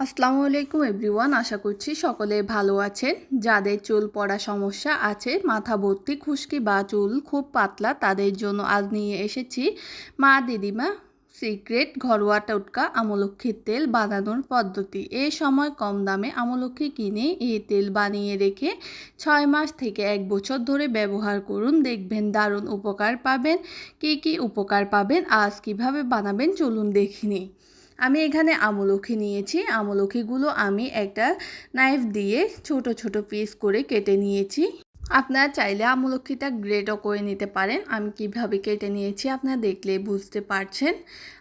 আসসালামু আলাইকুম এভরিওয়ান, আশা করছি সকলে ভালো আছেন। যাদের চুল পড়া সমস্যা আছে, মাথা ভর্তি, খুশকি বা চুল খুব পাতলা, তাদের জন্য আজ নিয়ে এসেছি মা দিদিমা সিক্রেট ঘরোয়া টোটকা আমলক্ষীর তেল বানানোর পদ্ধতি। এই সময় কম দামে আমলক্ষী কিনে এই তেল বানিয়ে রেখে ছয় মাস থেকে এক বছর ধরে ব্যবহার করুন। দেখবেন দারুণ উপকার পাবেন। কী কী উপকার পাবেন, আজ কীভাবে বানাবেন চলুন দেখিনি আমি এখানে আমলখি নিয়েছি। আমলখিগুলো আমি একটা নাইফ দিয়ে ছোট ছোট পিস করে কেটে নিয়েছি। আপনারা চাইলে আমলক্ষিটা গ্রেটও করে নিতে পারেন। আমি কীভাবে কেটে নিয়েছি আপনারা দেখলে বুঝতে পারছেন।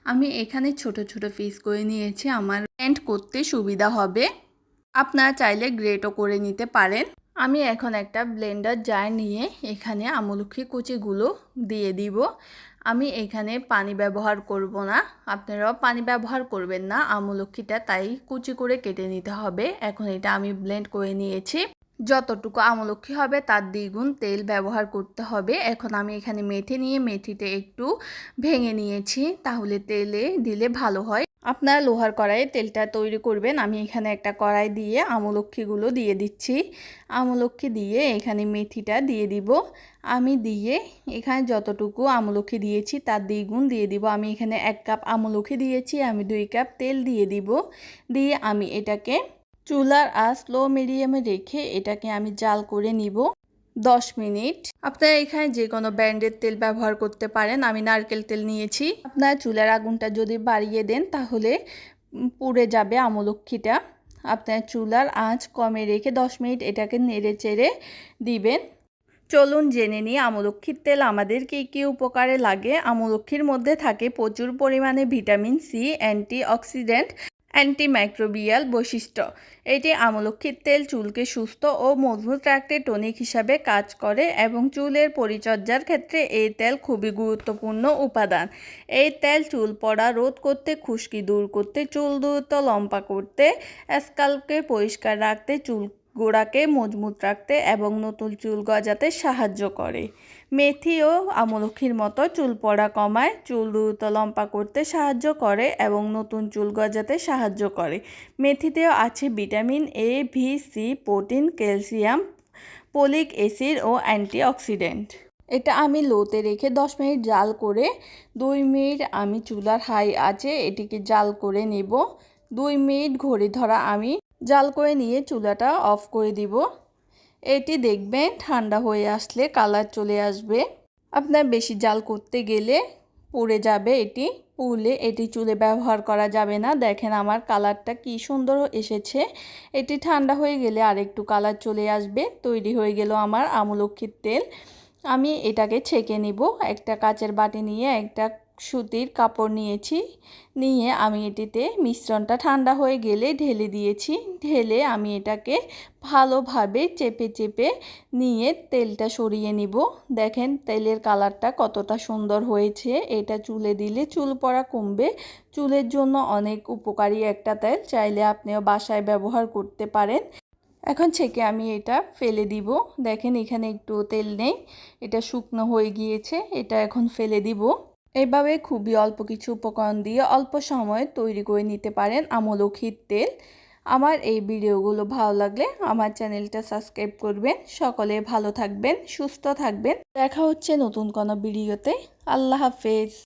আমি এখানে ছোট ছোট পিস করে নিয়েছি। আমার প্যান্ট করতে সুবিধা হবে। আপনারা চাইলে গ্রেটও করে নিতে পারেন। আমি এখন একটা ব্লেন্ডার জার নিয়ে এখানে আমলক্ষী কুচিগুলো দিয়ে দিব। আমি এখানে পানি ব্যবহার করব না। আপনারাও পানি ব্যবহার করবেন না। আমলক্ষীটা তাই কুচি করে কেটে নিতে হবে। এখন এটা আমি ব্লেন্ড করে নিয়েছি। যতটুকু আমলক্ষী হবে তার দ্বিগুণ তেল ব্যবহার করতে হবে। এখন আমি এখানে মেথি নিয়ে মেথিতে একটু ভেঙে নিয়েছি। তাহলে তেলে দিলে ভালো হয়। আপনারা লোহার কড়াইয়ে তেলটা তৈরি করবেন। আমি এখানে একটা কড়াই দিয়ে আমলক্ষীগুলো দিয়ে দিচ্ছি। আমলক্ষী দিয়ে এখানে মেথিটা দিয়ে দিব। আমি দিয়ে এখানে যতটুকু আমলক্ষী দিয়েছি তার দ্বিগুণ দিয়ে দিব। আমি এখানে এক কাপ আমলক্ষী দিয়েছি। আমি দুই কাপ তেল দিয়ে দিব। দিয়ে আমি এটাকে চুলার আঁচ লো মিডিয়ামে রেখে এটাকে আমি জাল করে নিব। দশ মিনিট। আপনারা এখানে যে কোনো ব্র্যান্ডের তেল ব্যবহার করতে পারেন, আমি নারকেল তেল নিয়েছি। আপনারা চুলার আগুনটা যদি বাড়িয়ে দেন, তাহলে পুড়ে যাবে আমলক্ষীটা। আপনার চুলার আঁচ কমে রেখে দশ মিনিট এটাকে নেড়ে চেড়ে দিবেন। চলুন জেনে নিই, আমলক্ষীর তেল আমাদের কী কী উপকারে লাগে। আমলক্ষীর মধ্যে থাকে প্রচুর পরিমাণে vitamin C antioxidant antimicrobial বৈশিষ্ট্য। এটি আমলক্ষীর তেল চুলকে সুস্থ ও মজবুত রাখতে টনিক হিসাবে কাজ করে এবং চুলের পরিচর্যার ক্ষেত্রে এই তেল খুবই গুরুত্বপূর্ণ উপাদান। এই তেল চুল পড়া রোধ করতে, খুশকি দূর করতে, চুল দ্রুত লম্বা করতে স্কাল্পকে পরিষ্কার রাখতে, চুল গোড়াকে মজবুত রাখতে এবং নতুন চুল গজাতে সাহায্য করে। মেথি ও আমলক্ষীর মতো চুল পড়া কমায়, চুল দ্রুত লম্পা করতে সাহায্য করে এবং নতুন চুল গজাতে সাহায্য করে। মেথিতেও আছে vitamin A B C protein, calcium folic acid O antioxidant. এটা আমি লোতে রেখে দশ মিনিট জাল করে, দুই মিনিট আমি চুলার হাই আছে এটিকে জাল করে নেব। দুই মিনিট ঘড়ি ধরা আমি জাল করে নিয়ে চুলাটা অফ করে দিব। এটি দেখবেন ঠান্ডা হয়ে আসলে কালার চলে আসবে। আপনার বেশি জাল করতে গেলে পুড়ে যাবে এটি। পুড়লে এটি চুলে ব্যবহার করা যাবে না। দেখেন আমার কালারটা কি সুন্দর এসেছে। এটি ঠান্ডা হয়ে গেলে আরেকটু কালার চলে আসবে। তৈরি হয়ে গেল আমার আমলক্ষীর তেল। আমি এটাকে ছেঁকে নিব। একটা কাচের বাটি নিয়ে একটা সুতির কাপড় নিয়েছি, নিয়ে আমি এটিতে মিশ্রণটা ঠান্ডা হয়ে গেলে ঢেলে দিয়েছি। ঢেলে আমি এটাকে ভালোভাবে চেপে চেপে নিয়ে তেলটা সরিয়ে নিব। দেখেন তেলের কালারটা কতটা সুন্দর হয়েছে। এটা চুলে দিলে চুল পড়া কমবে। চুলের জন্য অনেক উপকারী একটা তেল, চাইলে আপনিও বাসায় ব্যবহার করতে পারেন। এখন ছেঁকে আমি এটা ফেলে দিব। দেখেন এখানে একটু তেল নেই। এটা শুকনো হয়ে গিয়েছে। এটা এখন ফেলে দিব। এভাবে খুবই অল্প কিছু উপকরণ দিয়ে অল্প সময়ে তৈরি করে নিতে পারেন আমলক্ষীর তেল। আমার এই ভিডিওগুলো ভালো লাগলে আমার চ্যানেলটা সাবস্ক্রাইব করবেন। সকলে ভালো থাকবেন, সুস্থ থাকবেন। দেখা হচ্ছে নতুন কোনো ভিডিওতে। আল্লাহ হাফেজ।